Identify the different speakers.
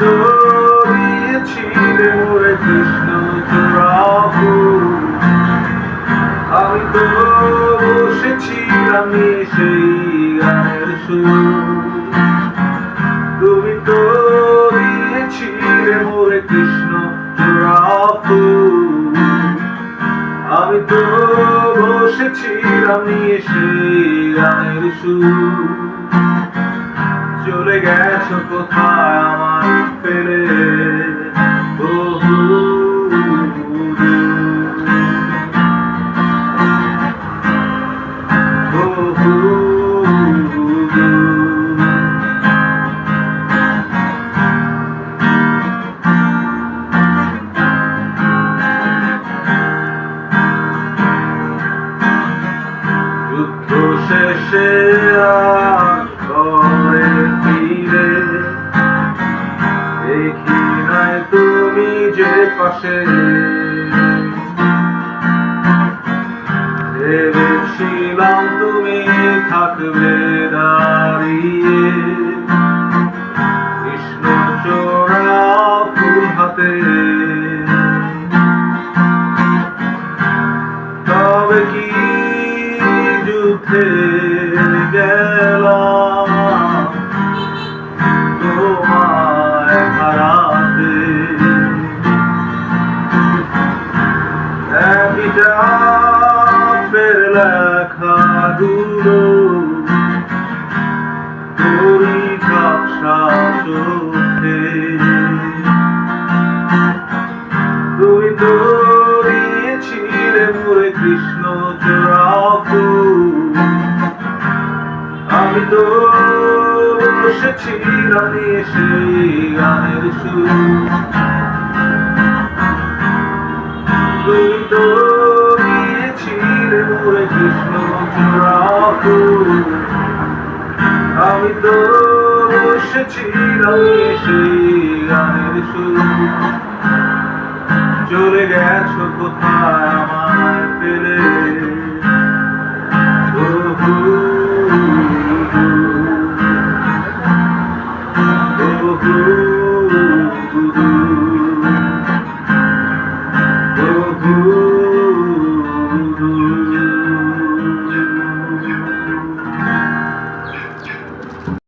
Speaker 1: তো দিয়েছিলে মোরে আমি তো বসেছিলাম সেই তো মোরে কৃষ্ণ চূড়া আমি তো বসেছিলাম নিয়ে সেই গানের সুর চলে গেছো কোথায় আমার যুদ্ধ শেষে আজ ঘরে ফিরে দেখি নাই তুমি যে পাশে। ভেবেছিলাম তুমি থাকবে দাঁড়িয়ে। কৃষ্ণ চোরা ফুল হাতে। তবে কি একটা ফের লেখাগুলো তোরই ঝাপসা চোখে। তুমি তো দিয়েছিলে মোরে কৃষ্ণ চূড়া ফুল আমি তো বসেছিলাম সেই গানের সুর। বসেছিলাম সেই গানের শুরু চলে গেছো কোথায়? আমার পেলে।